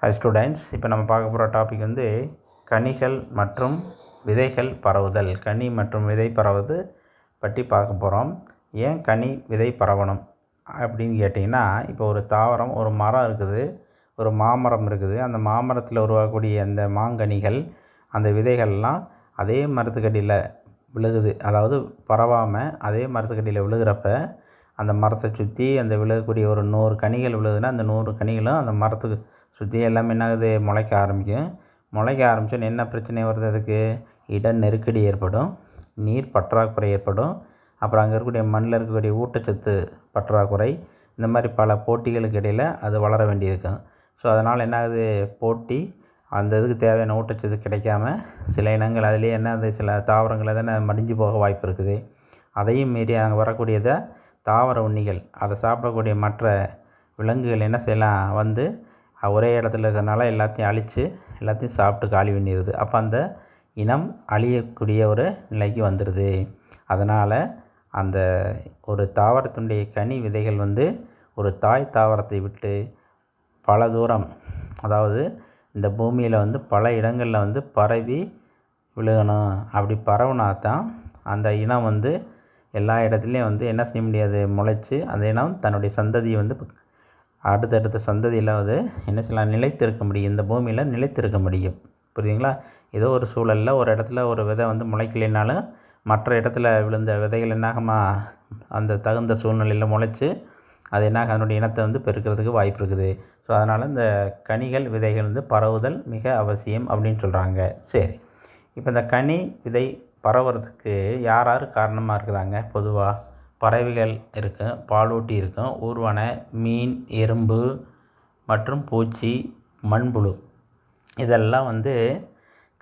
High students இப்போ நம்ம பார்க்க போகிற டாபிக் வந்து கனிகள் மற்றும் விதைகள் பரவுதல். கனி மற்றும் விதை பரவுது பற்றி பார்க்க போகிறோம் ஏன் கனி விதை பரவணும் அப்படின்னு கேட்டிங்கன்னா இப்போ ஒரு தாவரம் ஒரு மரம் இருக்குது ஒரு மாமரம் இருக்குது. அந்த மாமரத்தில் உருவாகக்கூடிய அந்த மாங்கனிகள் அந்த விதைகள்லாம் அதே மரத்துக்கடியில் விழுகுது. அதாவது பரவாமல் அதே மரத்துக்கடியில் விழுகிறப்ப அந்த மரத்தை சுற்றி அந்த விழுகக்கூடிய ஒரு நூறு கனிகள் விழுகுதுன்னா அந்த நூறு கனிகளும் அந்த மரத்துக்கு சுற்றி எல்லாமே என்ன ஆகுது முளைக்க ஆரம்பிக்கும். முளைக்க ஆரம்பித்தோன்னு என்ன பிரச்சனை வருது அதுக்கு? இட நெருக்கடி ஏற்படும். நீர் பற்றாக்குறை ஏற்படும். அப்புறம் அங்கே இருக்கக்கூடிய மண்ணில் இருக்கக்கூடிய ஊட்டச்சத்து பற்றாக்குறை இந்த மாதிரி பல போட்டிகளுக்கு இடையில் அது வளர வேண்டியிருக்கும். ஸோ அதனால் என்ன ஆகுது போட்டி. அந்த இதுக்கு தேவையான ஊட்டச்சத்து கிடைக்காம சில இனங்கள் அதிலே என்ன அது சில தாவரங்கள் தானே மடிஞ்சு போக வாய்ப்பு இருக்குது. அதையும் மீறி அங்கே வரக்கூடியதை தாவர உண்ணிகள் அதை சாப்பிடக்கூடிய மற்ற விலங்குகள் என்ன செய்யலாம்? வந்து ஒரே இடத்துல இருக்கிறதுனால எல்லாத்தையும் அழித்து எல்லாத்தையும் சாப்பிட்டு காலி பண்ணிடுது. அப்போ அந்த இனம் அழியக்கூடிய ஒரு நிலைக்கு வந்துடுது. அதனால் அந்த ஒரு தாவரத்தினுடைய கனி விதைகள் வந்து ஒரு தாய் தாவரத்தை விட்டு பல தூரம் அதாவது இந்த பூமியில் வந்து பல இடங்களில் வந்து பரவி விழுகணும். அப்படி பரவுனா தான் அந்த இனம் வந்து எல்லா இடத்துலையும் வந்து என்ன செய்ய முடியாது? முளைச்சி அந்த இனம் தன்னுடைய சந்ததியை வந்து அடுத்தடுத்த சந்ததியிலாவது என்ன சொல்லலாம் நிலைத்திருக்க முடியும். இந்த பூமியில் நிலைத்திருக்க முடியும். புரியுதுங்களா? ஏதோ ஒரு சூழலில் ஒரு இடத்துல ஒரு விதை வந்து முளைக்கலைனாலும் மற்ற இடத்துல விழுந்த விதைகள் என்னாகமா அந்த தகுந்த சூழ்நிலையில் முளைச்சி அது என்னாக அதனுடைய இனத்தை வந்து பெருக்கிறதுக்கு வாய்ப்பு இருக்குது. ஸோ அதனால் இந்த கனிகள் விதைகள் வந்து பரவுதல் மிக அவசியம் அப்படின்னு சொல்கிறாங்க சரி. இப்போ இந்த கனி விதை பரவுறதுக்கு யார் யார் காரணமாக இருக்கிறாங்க பொதுவாக பறவைகள் இருக்கும் பாலூட்டி இருக்கும் ஊர்வன மீன் எறும்பு மற்றும் பூச்சி மண்புழு. இதெல்லாம் வந்து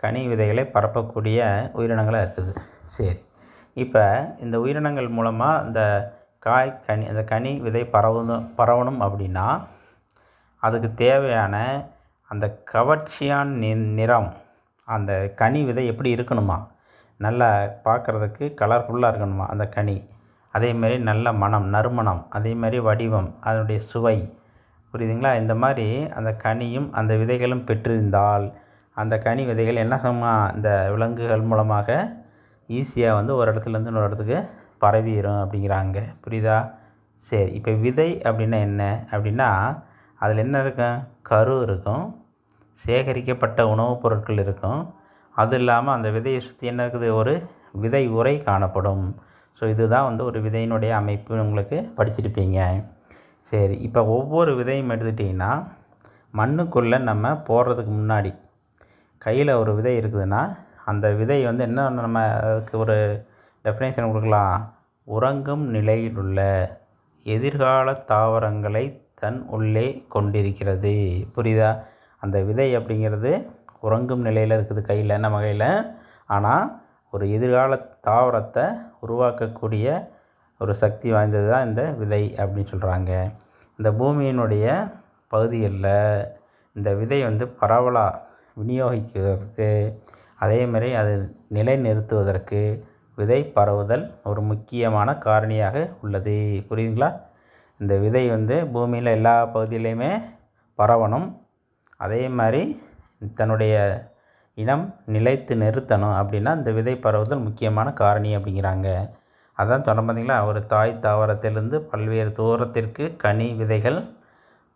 கனி விதைகளை பரப்பக்கூடிய உயிரினங்களாக இருக்குது. சரி. இப்போ இந்த உயிரினங்கள் மூலமாக இந்த காய் கனி அந்த கனி விதை பரவணும் பரவணும் அப்படின்னா அதுக்கு தேவையான அந்த கவர்ச்சியான நி நிறம் அந்த கனி விதை எப்படி இருக்கணுமா? நல்லா பார்க்குறதுக்கு கலர்ஃபுல்லாக இருக்கணுமா அந்த கனி? அதேமாரி நல்ல மனம் நறுமணம் அதேமாதிரி வடிவம் அதனுடைய சுவை. புரியுதுங்களா? இந்த மாதிரி அந்த கனியும் அந்த விதைகளும் பெற்றிருந்தால் அந்த கனி விதைகள் என்ன செய்யுமா இந்த விலங்குகள் மூலமாக ஈஸியாக வந்து ஒரு இடத்துலேருந்து இன்னொரு இடத்துக்கு பரவிடும் அப்படிங்கிறாங்க. புரியுதா? சரி இப்போ விதை அப்படின்னா என்ன? அப்படின்னா அதில் என்ன இருக்கும்? கரு இருக்கும் சேகரிக்கப்பட்ட உணவுப் பொருட்கள் இருக்கும். அது இல்லாமல் அந்த விதையை சுற்றி என்ன இருக்குது? ஒரு விதை உரை காணப்படும். ஸோ இதுதான் வந்து ஒரு விதையினுடைய அமைப்பு உங்களுக்கு படிச்சிருப்பீங்க. சரி இப்போ ஒவ்வொரு விதையும் எடுத்துட்டிங்கன்னா மண்ணுக்குள்ளே நம்ம போடுறதுக்கு முன்னாடி கையில் ஒரு விதை இருக்குதுன்னா அந்த விதை வந்து என்ன நம்ம அதுக்கு ஒரு டெஃபினேஷன் கொடுக்கலாம். உறங்கும் நிலையில் உள்ள எதிர்கால தாவரங்களை தன் உள்ளே கொண்டிருக்கிறது. புரியுதா? அந்த விதை அப்படிங்கிறது உறங்கும் நிலையில் இருக்குது கையில் நம்ம கையில். ஆனால் ஒரு எதிர்கால தாவரத்தை உருவாக்கக்கூடிய ஒரு சக்தி வாய்ந்தது தான் இந்த விதை அப்படின்னு சொல்கிறாங்க இந்த பூமியினுடைய பகுதிகளில் இந்த விதை வந்து பரவலாக விநியோகிக்கிறதுக்கு அதேமாரி அது நிலைநிறுத்துவதற்கு விதை பரவுதல் ஒரு முக்கியமான காரணியாக உள்ளது. புரியுதுங்களா? இந்த விதை வந்து பூமியில் எல்லா பகுதியிலையுமே பரவணும். அதே மாதிரி தன்னுடைய இனம் நிலைத்து நிறுத்தணும் அப்படின்னா இந்த விதை பரவுதல் முக்கியமான காரணி அப்படிங்கிறாங்க. அதான் சொன்ன பார்த்தீங்களா ஒரு தாய் தாவரத்திலிருந்து பல்வேறு தூரத்திற்கு கனி விதைகள்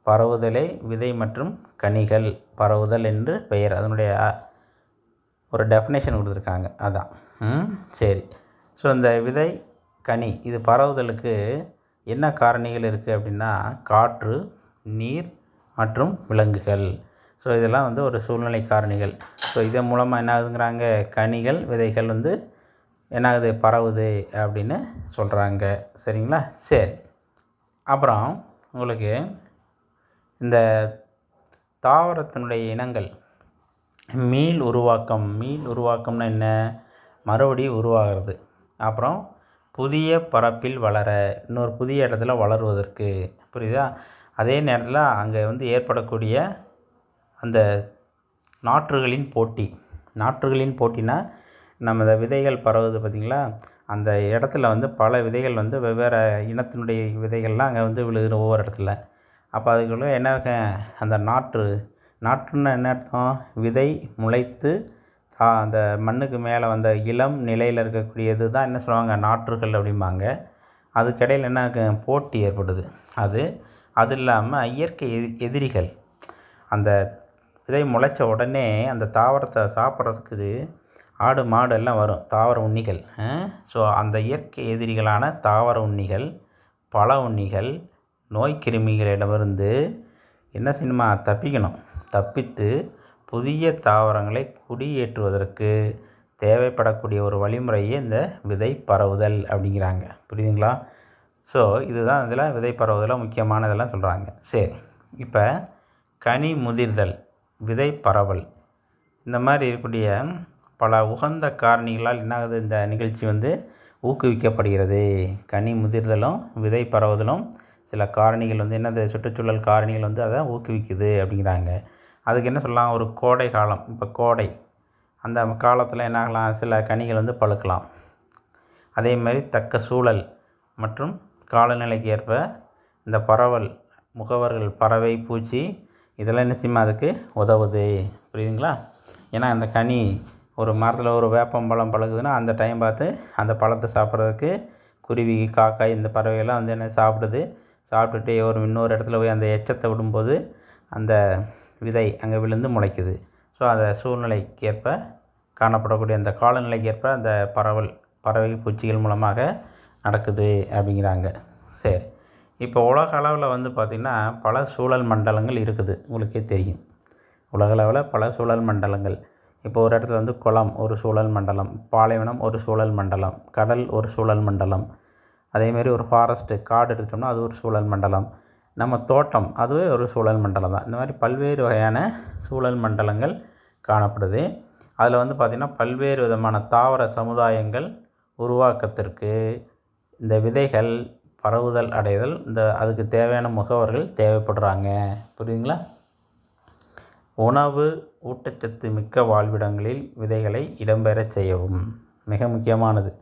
பரவுதலை விதை மற்றும் கனிகள் பரவுதல் என்று பெயர். அதனுடைய ஒரு டெஃபினேஷன் கொடுத்துருக்காங்க. அதான். சரி. ஸோ இந்த விதை கனி இது பரவுதலுக்கு என்ன காரணிகள் இருக்குது அப்படின்னா காற்று நீர் மற்றும் விலங்குகள். ஸோ இதெல்லாம் வந்து ஒரு சூழ்நிலை காரணிகள். ஸோ இதன் மூலமாக என்ன ஆகுதுங்கிறாங்க கனிகள் விதைகள் வந்து என்ன ஆகுது பரவுது அப்படின்னு சொல்கிறாங்க சரிங்களா? சரி. அப்புறம் உங்களுக்கு இந்த தாவரத்தினுடைய இனங்கள். மீள் உருவாக்கம். மீள் உருவாக்கம்னா என்ன? மறுபடியும் உருவாகிறது. அப்புறம் புதிய பரப்பில் வளர இன்னொரு புதிய இடத்துல வளருவதற்கு. புரியுதா? அதே நேரத்தில் அங்கே வந்து ஏற்படக்கூடிய அந்த நாற்றுகளின் போட்டி. நாற்றுகளின் போட்டினா நம்ம இந்த விதைகள் பரவுது பார்த்திங்களா? அந்த இடத்துல வந்து பல விதைகள் வந்து வெவ்வேறு இனத்தினுடைய விதைகள்லாம் அங்கே வந்து விழுகிற ஒவ்வொரு இடத்துல. அப்போ அதுக்குள்ளே என்ன அந்த நாற்று. நாற்றுன்னா என்ன அர்த்தம்? விதை முளைத்து தா அந்த மண்ணுக்கு மேலே வந்த இளம் நிலையில் இருக்கக்கூடியது தான் என்ன சொல்லுவாங்க? நாற்றுகள் அப்படிம்பாங்க. அதுக்கிடையில் என்ன ஆகும்? போட்டி ஏற்படுது. அது அது இல்லாமல் இயற்கை எதிரிகள். அந்த விதை முளைச்ச உடனே அந்த தாவரத்தை சாப்பிட்றதுக்கு இது ஆடு மாடு எல்லாம் வரும். தாவர உண்ணிகள் ஸோ அந்த இயற்கை எதிரிகளான தாவர உண்ணிகள் பழ உண்ணிகள் நோய் கிருமிகளிடமிருந்து என்ன செய்யணுமா தப்பிக்கணும். தப்பித்து புதிய தாவரங்களை குடியேற்றுவதற்கு தேவைப்படக்கூடிய ஒரு வழிமுறையே இந்த விதை பரவுதல் அப்படிங்கிறாங்க. புரியுதுங்களா? ஸோ இதுதான் இதில் விதை பரவுதலாக முக்கியமானதெல்லாம் சொல்கிறாங்க. சரி இப்போ கனி முதிர்தல். விதை பரவல் இந்த மாதிரி இருக்கக்கூடிய பல உகந்த காரணிகளால் என்ன ஆகுது இந்த நிகழ்ச்சி வந்து ஊக்குவிக்கப்படுகிறது. கனி முதிர்தலும் விதை பரவுதலும் சில காரணிகள் வந்து என்னது? சுற்றுச்சூழல் காரணிகள் வந்து அதை ஊக்குவிக்குது அப்படிங்கிறாங்க. அதுக்கு என்ன சொல்லலாம்? ஒரு கோடை காலம். இப்போ கோடை. அந்த காலத்தில் என்னாகலாம்? சில கனிகள் வந்து பழுக்கலாம். அதே மாதிரி தக்க சூழல் மற்றும் காலநிலைக்கு ஏற்ப இந்த பரவல் முகவர்கள் பறவை பூச்சி இதெல்லாம் என்ன செய்யுமா அதுக்கு? உதவுது. புரியுதுங்களா? ஏன்னா அந்த கனி ஒரு மரத்தில் ஒரு வேப்பம்பழம் பழகுதுன்னா அந்த டைம் பார்த்து அந்த பழத்தை சாப்பிட்றதுக்கு குருவி காக்காய் இந்த பறவைகள்லாம் வந்து என்ன சாப்பிடுது. சாப்பிட்டுட்டு ஒரு இன்னொரு இடத்துல போய் அந்த எச்சத்தை விடும்போது அந்த விதை அங்கே விழுந்து முளைக்குது. ஸோ அந்த சூழ்நிலைக்கு ஏற்ப காணப்படக்கூடிய அந்த காலநிலைக்கு ஏற்ப அந்த பறவல் பறவை பூச்சிகள் மூலமாக நடக்குது அப்படிங்கிறாங்க. சரி. இப்போ உலக அளவில் வந்து பார்த்திங்கன்னா பல சூழல் மண்டலங்கள் இருக்குது. உங்களுக்கே தெரியும். உலக அளவில் பல சூழல் மண்டலங்கள். இப்போ ஒரு இடத்துல வந்து குளம் ஒரு சூழல் மண்டலம் பாலைவனம் ஒரு சூழல் மண்டலம் கடல் ஒரு சூழல் மண்டலம். அதேமாரி ஒரு ஃபாரஸ்ட்டு காடு எடுத்துட்டோம்னா அது ஒரு சூழல் மண்டலம். நம்ம தோட்டம் அதுவே ஒரு சூழல் மண்டலம் தான். இந்த மாதிரி பல்வேறு வகையான சூழல் மண்டலங்கள் காணப்படுது. அதில் வந்து பார்த்திங்கன்னா பல்வேறு விதமான தாவர சமுதாயங்கள் உருவாக்கத்திற்கு இந்த விதைகள் பரவுதல் அடைதல் இந்த அதுக்கு தேவையான முகவர்கள் தேவைப்படுறாங்க. புரியுதுங்களா? உணவு ஊட்டச்சத்து மிக்க வாழ்விடங்களில் விதைகளை இடம்பெறச் செய்யவும். மிக முக்கியமானது.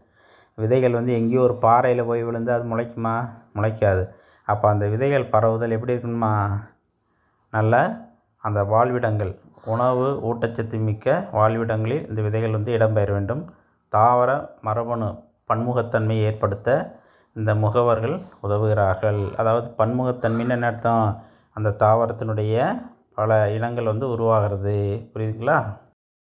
விதைகள் வந்து எங்கேயோ ஒரு பாறையில் போய் விழுந்து அது முளைக்குமா? முளைக்காது. அப்போ அந்த விதைகள் பரவுதல் எப்படி இருக்கணுமா நல்ல அந்த வாழ்விடங்கள் உணவு ஊட்டச்சத்து மிக்க வாழ்விடங்களில் இந்த விதைகள் வந்து இடம்பெற வேண்டும். தாவர மரபணு பன்முகத்தன்மையை ஏற்படுத்த இந்த முகவர்கள் உதவுகிறார்கள். அதாவது பன்முகத்தன்மைன்னு என்ன அர்த்தம்? அந்த தாவரத்தினுடைய பல இனங்கள் வந்து உருவாகிறது. புரியுதுங்களா?